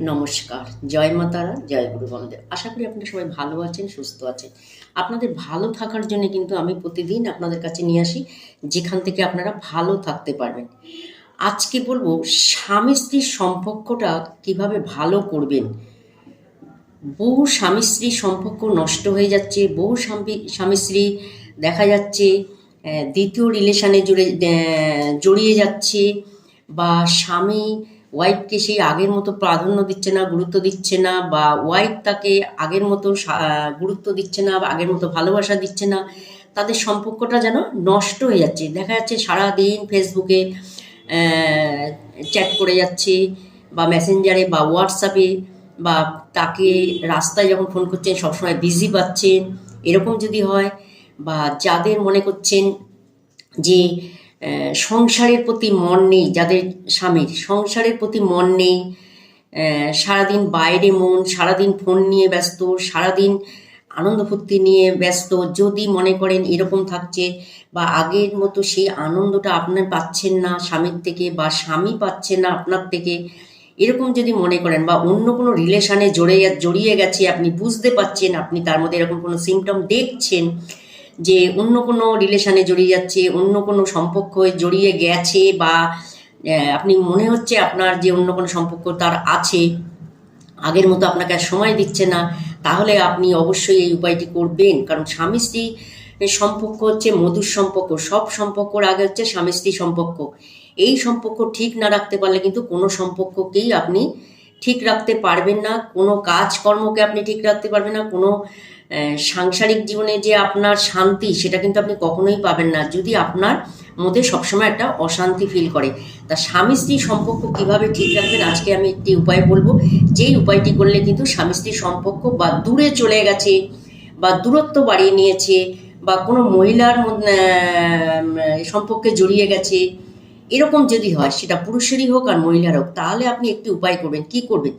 নমস্কার, জয় মা তারা, জয় গুরু বলদেব। আশা করি আপনারা সবাই ভালো আছেন, সুস্থ আছেন। আপনাদের ভালো থাকার জন্য কিন্তু আমি প্রতিদিন আপনাদের কাছে নিয়ে আসি, যেখান থেকে আপনারা ভালো থাকতে পারবেন। আজকে বলব, স্বামী স্ত্রীর সম্পর্কটা কীভাবে ভালো করবেন? বহু স্বামী স্ত্রীর সম্পর্ক নষ্ট হয়ে যাচ্ছে, বহু স্বামী স্বামী স্ত্রী দেখা যাচ্ছে দ্বিতীয় রিলেশনে জুড়ে জড়িয়ে যাচ্ছে, বা স্বামী ওয়াইফকে সেই আগের মতো প্রাধান্য দিচ্ছে না, গুরুত্ব দিচ্ছে না, বা ওয়াইফ তাকে আগের মতো গুরুত্ব দিচ্ছে না, বা আগের মতো ভালোবাসা দিচ্ছে না, তাদের সম্পর্কটা যেন নষ্ট হয়ে যাচ্ছে। দেখা যাচ্ছে সারাদিন ফেসবুকে চ্যাট করে যাচ্ছে, বা মেসেঞ্জারে বা হোয়াটসঅ্যাপে বা তাকে রাস্তায় যখন ফোন করছেন, সবসময় বিজি পাচ্ছেন, এরকম যদি হয়, বা যাদের মনে করছেন যে সংসারের প্রতি মন নেই যাদের স্বামীর। সংসারের প্রতি মন নেই সারাদিন বাইরে মন, সারাদিন ফোন নিয়ে ব্যস্ত, সারাদিন আনন্দ ফুর্তি নিয়ে ব্যস্ত। যদি মনে করেন এরকম থাকছে বা আগের মতো সেই আনন্দটা আপনার পাচ্ছেন না স্বামীর থেকে বা স্বামী পাচ্ছে না আপনার থেকে, এরকম যদি মনে করেন বা অন্য কোনো রিলেশানে জড়িয়ে জড়িয়ে গেছে, আপনি বুঝতে পাচ্ছেন আপনি তার মধ্যে এরকম কোনো সিমটম দেখছেন যে অন্য কোনো রিলেশনে জড়িয়ে যাচ্ছে, অন্য কোনো সম্পর্ক জড়িয়ে গেছে বা আপনি মনে হচ্ছে আপনার যে অন্য কোনো সম্পর্ক তার আছে, আগের মতো আপনাকে আর সময় দিচ্ছে না, তাহলে আপনি অবশ্যই এই উপায়টি করবেন। কারণ স্বামী স্ত্রী সম্পর্ক হচ্ছে মধুর সম্পর্ক, সব সম্পর্কর আগে হচ্ছে স্বামী স্ত্রী সম্পর্ক। এই সম্পর্ক ঠিক না রাখতে পারলে কিন্তু কোনো সম্পর্ককেই আপনি ঠিক রাখতে পারবেন না, কোনো কাজকর্মকে আপনি ঠিক রাখতে পারবেন না, কোনো সাংসারিক জীবনে যে আপনার শান্তি, সেটা কিন্তু আপনি কখনোই পাবেন না যদি আপনার মধ্যে সবসময় একটা অশান্তি ফিল করে। তা স্বামী স্ত্রী সম্পর্ক কীভাবে ঠিক রাখবেন, আজকে আমি একটি উপায় বলব। যেই উপায়টি করলে কিন্তু স্বামী স্ত্রী সম্পর্ক বা দূরে চলে গেছে, বা দূরত্ব বাড়িয়ে নিয়েছে, বা কোনো মহিলার সম্পর্কে জড়িয়ে গেছে, এরকম যদি হয়, সেটা পুরুষেরই হোক আর মহিলার হোক, তাহলে আপনি একটি উপায় করবেন। কি করবেন?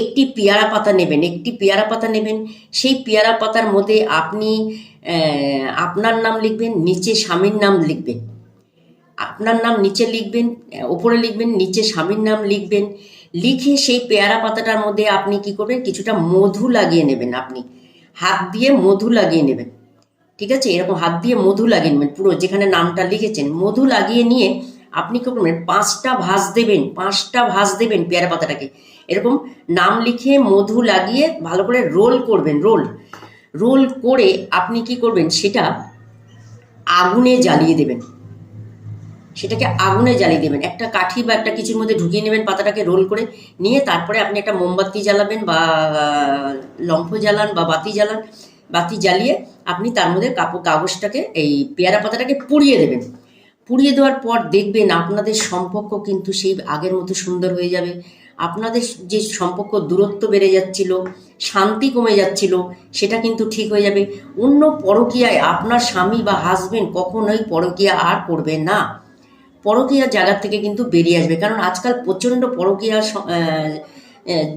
একটি পেয়ারা পাতা নেবেন, একটি পেয়ারা পাতা নেবেন। সেই পেয়ারা পাতার মধ্যে আপনি আপনার নাম লিখবেন, নিচে স্বামীর নাম লিখবেন। আপনার নাম নিচে লিখবেন ওপরে লিখবেন, নিচে স্বামীর নাম লিখবেন। লিখে সেই পেয়ারা পাতাটার মধ্যে আপনি কি করবেন, কিছুটা মধু লাগিয়ে নেবেন আপনি। হাত দিয়ে মধু লাগিয়ে নেবেন। ঠিক আছে? এরকম হাত দিয়ে মধু লাগিয়ে নেবেন পুরো, যেখানে নামটা লিখেছেন। মধু লাগিয়ে নিয়ে আপনি কি করবেন পাঁচটা ভাঁজ দেবেন, পাঁচটা ভাঁজ দেবেন পেয়ারা পাতাটাকে। এরকম নাম লিখে মধু লাগিয়ে ভালো করে রোল করবেন, রোল। রোল করে আপনি কি করবেন? সেটা আগুনে জ্বালিয়ে দেবেন। সেটাকে আগুনে জ্বালিয়ে দেবেন। একটা কাঠি বা একটা কিছুর মধ্যে ঢুকিয়ে নেবেন পাতাটাকে রোল করে। নিয়ে তারপরে আপনি একটা মোমবাতি জ্বালাবেন বা লম্ফ জ্বালান বা বাতি জ্বালান। বাতি জ্বালিয়ে আপনি তার মধ্যে কাপড় কাগজটাকে, এই পেয়ারা পাতাটাকে পুড়িয়ে দেবেন। পুড়িয়ে দেওয়ার পর দেখবেন আপনাদের সম্পর্ক কিন্তু সেই আগের মতো সুন্দর হয়ে যাবে। আপনাদের যে সম্পর্ক দূরত্ব বেড়ে যাচ্ছিল, শান্তি কমে যাচ্ছিল, সেটা কিন্তু ঠিক হয়ে যাবে। অন্য পরকীয়ায় আপনার স্বামী বা হাজবেন্ড কখনোই পরকীয়া আর করবে না। পরকীয়া জায়গা থেকে কিন্তু বেরিয়ে আসবে। কারণ আজকাল প্রচণ্ড পরকীয়া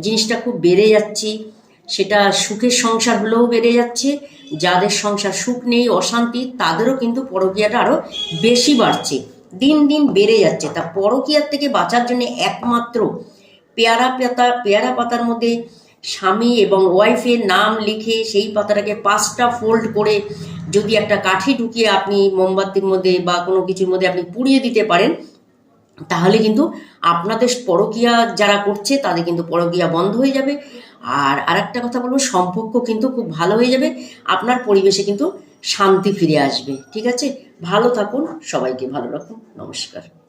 জিনিসটা খুব বেড়ে যাচ্ছে। সেটা সুখের সংসার হলেও বেড়ে যাচ্ছে, যাদের সংসার সুখ নেই, অশান্তি, তাদেরও কিন্তু পরকীয়াটা আরও বেশি বাড়ছে। দিন দিন বেড়ে যাচ্ছে। তা পরকীয়ার থেকে বাঁচার জন্য একমাত্র পেয়ারা পাতা, পেয়ারা পাতার মধ্যে স্বামী এবং ওয়াইফের নাম লিখে সেই পাতাটাকে পাঁচটা ফোল্ড করে যদি একটা কাঠি ঢুকিয়ে আপনি মোমবাতির মধ্যে বা কোনো কিছুর মধ্যে আপনি পুড়িয়ে দিতে পারেন তাহলে কিন্তু আপনাদের পরকিয়া যারা করছে, তাদের কিন্তু পরকিয়া বন্ধ হয়ে যাবে। আর আরেকটা কথা বলব, সম্পর্ক কিন্তু খুব ভালো হয়ে যাবে, আপনার পরিবেশে কিন্তু শান্তি ফিরে আসবে, ঠিক আছে? ভালো থাকুন, সবাইকে ভালো রাখুন, নমস্কার।